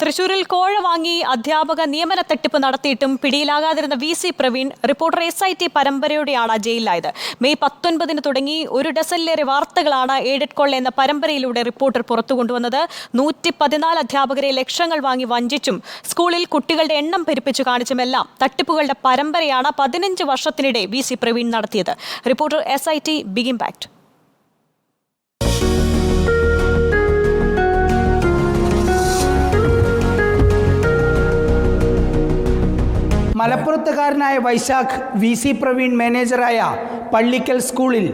തൃശൂരിൽ കോഴ വാങ്ങി അധ്യാപക നിയമന തട്ടിപ്പ് നടത്തിയിട്ടും പിടിയിലാകാതിരുന്ന V C Praveen reporter S I T പരമ്പരയോടെയാണ് ജയിലിലായത്. മെയ് പത്തൊൻപതിന് തുടങ്ങി ഒരു ഡസനിലേറെ വാർത്തകളാണ് എയ്ഡഡ് കൊള്ള എന്ന പരമ്പരയിലൂടെ റിപ്പോർട്ടർ പുറത്തു കൊണ്ടുവന്നത്. നൂറ്റി പതിനാല് അധ്യാപകരെ ലക്ഷങ്ങൾ വാങ്ങി വഞ്ചിച്ചും സ്കൂളിൽ കുട്ടികളുടെ എണ്ണം പെരുപ്പിച്ചു കാണിച്ചുമെല്ലാം തട്ടിപ്പുകളുടെ പരമ്പരയാണ് പതിനഞ്ച് വർഷത്തിനിടെ വി സി പ്രവീൺ നടത്തിയത്. Reporter S I T big മലപ്പുറത്തുകാരനായ Vaishakh V C Praveen മാനേജറായ പള്ളിക്കൽ സ്കൂളിൽ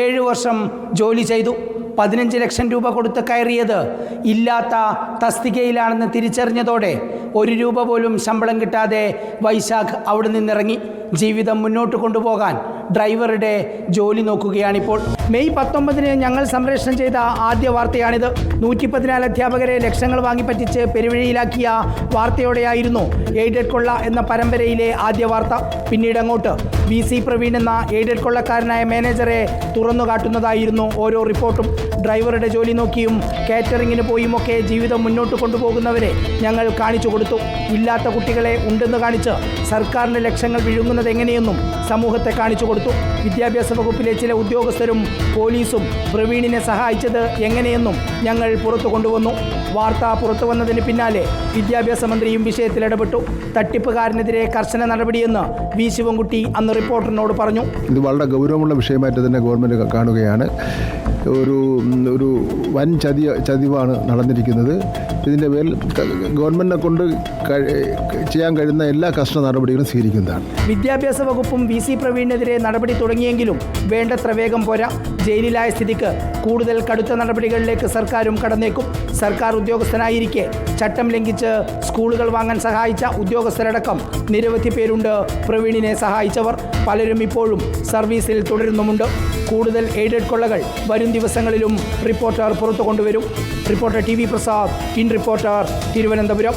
ഏഴ് വർഷം ജോലി ചെയ്തു. പതിനഞ്ച് ലക്ഷം രൂപ കൊടുത്ത് കയറിയത് ഇല്ലാത്ത തസ്തികയിലാണെന്ന് തിരിച്ചറിഞ്ഞതോടെ ഒരു രൂപ പോലും ശമ്പളം കിട്ടാതെ വൈശാഖ് അവിടെ നിന്നിറങ്ങി ജീവിതം മുന്നോട്ട് കൊണ്ടുപോകാൻ ഡ്രൈവറുടെ ജോലി നോക്കുകയാണിപ്പോൾ. മെയ് പത്തൊമ്പതിന് ഞങ്ങൾ സംപ്രേഷണം ചെയ്ത ആദ്യ വാർത്തയാണിത്. നൂറ്റി പതിനാല് അധ്യാപകരെ ലക്ഷങ്ങൾ വാങ്ങിപ്പറ്റിച്ച് പെരുവഴിയിലാക്കിയ വാർത്തയോടെയായിരുന്നു എയ്ഡഡ് കൊള്ള എന്ന പരമ്പരയിലെ ആദ്യ വാർത്ത. പിന്നീട് അങ്ങോട്ട് വി സി പ്രവീൺ എന്ന എയ്ഡഡ് കൊള്ളക്കാരനായ മാനേജറെ തുറന്നു കാട്ടുന്നതായിരുന്നു ഓരോ റിപ്പോർട്ടും. ഡ്രൈവറുടെ ജോലി നോക്കിയും കാറ്ററിങ്ങിന് പോയുമൊക്കെ ജീവിതം മുന്നോട്ട് കൊണ്ടുപോകുന്നവരെ ഞങ്ങൾ കാണിച്ചു കൊടുത്തു. ഇല്ലാത്ത കുട്ടികളെ ഉണ്ടെന്ന് കാണിച്ച് സർക്കാരിന്റെ ലക്ഷങ്ങൾ വിഴുങ്ങുന്നത് എങ്ങനെയെന്നും സമൂഹത്തെ കാണിച്ചു കൊടുത്തു. വിദ്യാഭ്യാസ വകുപ്പിലെ ചില ഉദ്യോഗസ്ഥരും പോലീസും പ്രവീണിനെ സഹായിച്ചത് എങ്ങനെയെന്നും ഞങ്ങൾ പുറത്തു കൊണ്ടുവന്നു. വാർത്ത പുറത്തു വന്നതിന് പിന്നാലെ വിദ്യാഭ്യാസ മന്ത്രിയും വിഷയത്തിൽ ഇടപെട്ടു. തട്ടിപ്പുകാരനെതിരെ കർശന നടപടിയെന്ന് വി ശിവൻകുട്ടി അന്ന് റിപ്പോർട്ടറിനോട് പറഞ്ഞു. ഇത് വളരെ ഗൗരവമുള്ള വിഷയമായിട്ട് തന്നെ ഗവൺമെന്റ് കാണുകയാണ്. ഒരു ഒരു വൻ ചതി ചതിവാണ് നടന്നിരിക്കുന്നത്. ഇതിന്റെ ക- ഗവൺമെന്റിനെ കൊണ്ട് ചെയ്യാൻ കഴിയുന്ന എല്ലാ കർശന നടപടികളും സ്വീകരിക്കുന്നതാണ്. വിദ്യാഭ്യാസ വകുപ്പും വി സി പ്രവീണിനെതിരെ നടപടി തുടങ്ങിയെങ്കിലും വേണ്ടത്ര വേഗം പോരാ. ജയിലിലായ സ്ഥിതിക്ക് കൂടുതൽ കടുത്ത നടപടികളിലേക്ക് സർക്കാരും കടന്നേക്കും. സർക്കാർ ഉദ്യോഗസ്ഥനായിരിക്കെ. ചട്ടം ലംഘിച്ച് സ്കൂളുകൾ വാങ്ങാൻ സഹായിച്ച ഉദ്യോഗസ്ഥരടക്കം നിരവധി പേരുണ്ട്. പ്രവീണിനെ സഹായിച്ചവർ പലരും ഇപ്പോഴും സർവീസിൽ തുടരുന്നുമുണ്ട്. കൂടുതൽ എയ്ഡഡ് കൊള്ളകൾ വരും ദിവസങ്ങളിലും റിപ്പോർട്ടർ പുറത്തു കൊണ്ടുവരും reporter T V Prasad in reporter Thiruvananthapuram.